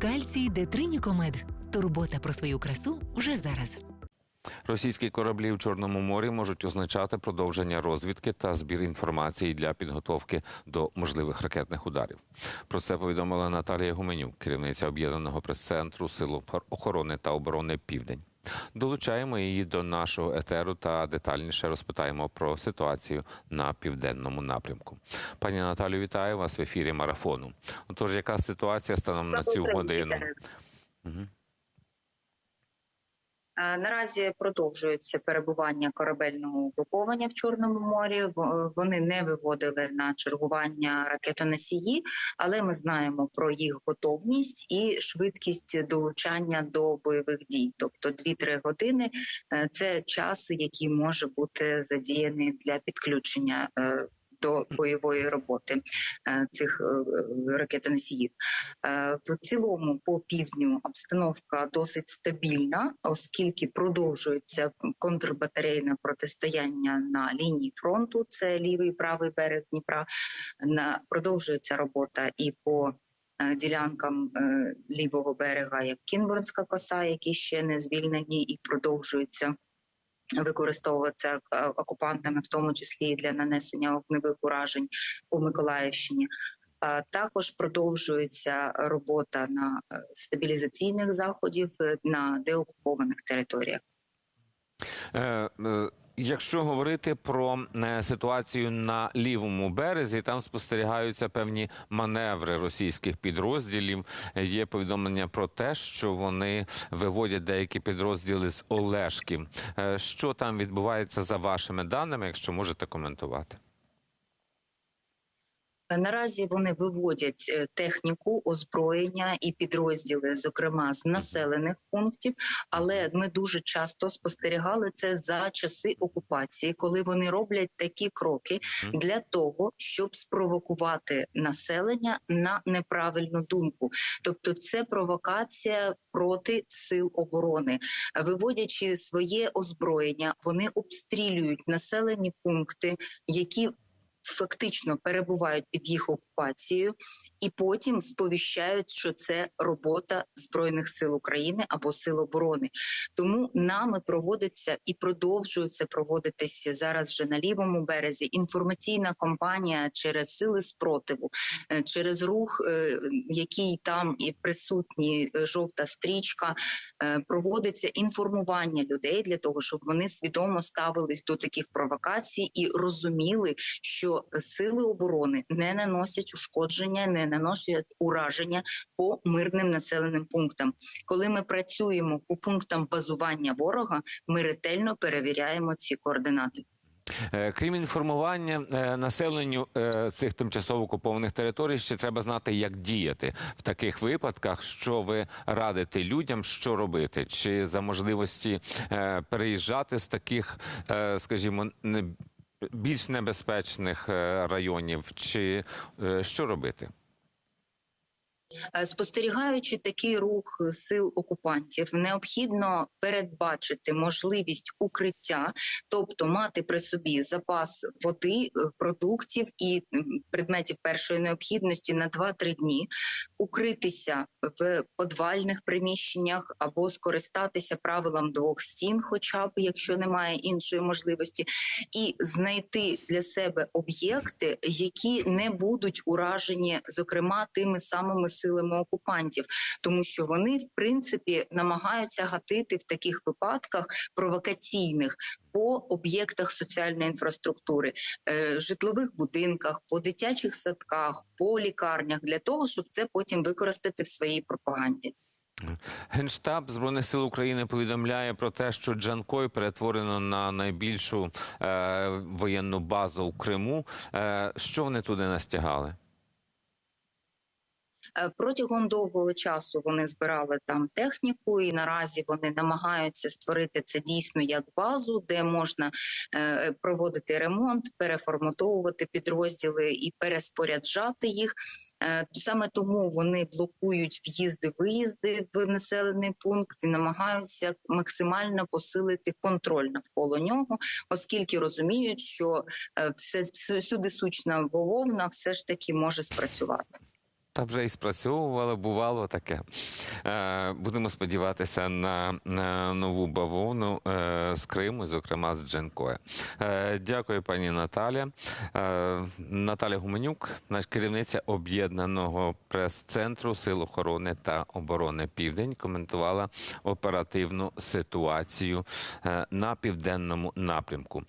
Кальцій Детринікомед. Турбота про свою красу вже зараз. Російські кораблі в Чорному морі можуть означати продовження розвідки та збір інформації для підготовки до можливих ракетних ударів. Про це повідомила Наталія Гуменюк, керівниця об'єднаного прес-центру Сил охорони та оборони Південь. Долучаємо її до нашого етеру та детальніше розпитаємо про ситуацію на південному напрямку. Пані Наталю, вітаю вас в ефірі марафону. Отож, яка ситуація станом на цю годину? Мгм. Е, Наразі продовжується перебування корабельного угруповання в Чорному морі. В- Вони не виводили на чергування ракетоносії, але ми знаємо про їх готовність і швидкість долучання до бойових дій. Тобто 2-3 години е, це час, який може бути задіяний для підключення. До бойової роботи е, цих е, ракетоносіїв Е, в цілому по півдню обстановка досить стабільна, оскільки продовжується контрбатарейне протистояння на лінії фронту. Це лівий і правий берег Дніпра. Продовжується робота і по ділянкам лівого берега, як Кінбурнська коса, які ще не звільнені і продовжуються. Використовуватися е, окупантами, в тому числі для нанесення вогневих уражень у Миколаївщині. А Також продовжується робота на е, стабілізаційних заходів е, на деокупованих територіях. Якщо говорити про е, ситуацію на лівому березі, там спостерігаються певні маневри російських підрозділів. Е, Є повідомлення про те, що вони виводять деякі підрозділи з Олешки. Е, Що там відбувається за вашими даними, якщо можете коментувати? Наразі вони виводять е, техніку, озброєння і підрозділи, зокрема з населених пунктів. Але ми дуже часто спостерігали це за часи окупації, коли вони роблять такі кроки для того, щоб спровокувати населення на неправильну думку. Тобто, це провокація проти сил оборони, виводячи своє озброєння, вони обстрілюють населені пункти, які фактично перебувають під їх окупацією, і потім сповіщають, що це робота збройних сил України або сил оборони. Тому нами проводиться і продовжується проводитися зараз вже на лівому березі інформаційна кампанія через сили спротиву, е, через рух, е, який там і присутні е, жовта стрічка. Проводиться інформування людей для того, щоб вони свідомо ставились до таких провокацій і розуміли, що сили оборони не наносять ушкодження, не наносять ураження по мирним населеним пунктам. Коли ми працюємо по пунктам базування ворога, ми ретельно перевіряємо ці координати. Е, Крім інформування е, населенню е, цих тимчасово окупованих територій, ще треба знати, як діяти в таких випадках, що ви радите людям, що робити, чи за можливості переїжджати з таких, скажімо, не більш небезпечних е, районів, чи е, що робити? Е, Спостерігаючи такий рух сил окупантів, необхідно передбачити можливість укриття, тобто мати при собі запас води, е, продуктів і предметів першої необхідності на 2-3 дні, укритися в подвальних приміщеннях або скористатися правилам двох стін, хоча б якщо немає іншої можливості, і знайти для себе об'єкти, які не будуть уражені, зокрема тими самими силами окупантів, тому що вони в принципі намагаються гатити в таких випадках провокаційних по об'єктах соціальної інфраструктури, е, житлових будинках, по дитячих садках, по лікарнях для того, щоб це потім використати в своїй пропаганді. Генштаб збройних сил України повідомляє про те, що Джанкой перетворено на найбільшу е, воєнну базу у Криму. Е, що вони туди настягали? Е, Протягом довгого часу вони збирали там техніку, і наразі вони намагаються створити це дійсно як базу, де можна е, проводити ремонт, переформатовувати підрозділи і переспоряджати їх. Е, саме тому вони блокують в'їзди-виїзди в населений пункт і намагаються максимально посилити контроль навколо нього, оскільки розуміють, що все всюди сучна бавовна все ж таки може спрацювати. Та вже і спрацьовувала, бувало таке. Е, Будемо сподіватися на, нову бавовну е, з Криму, зокрема з Дженкоя. Е, Дякую, пані Наталя. Е, Наталя Гуменюк, наш керівниця об'єднаного прес-центру Сил охорони та оборони Південь, коментувала оперативну ситуацію на південному напрямку.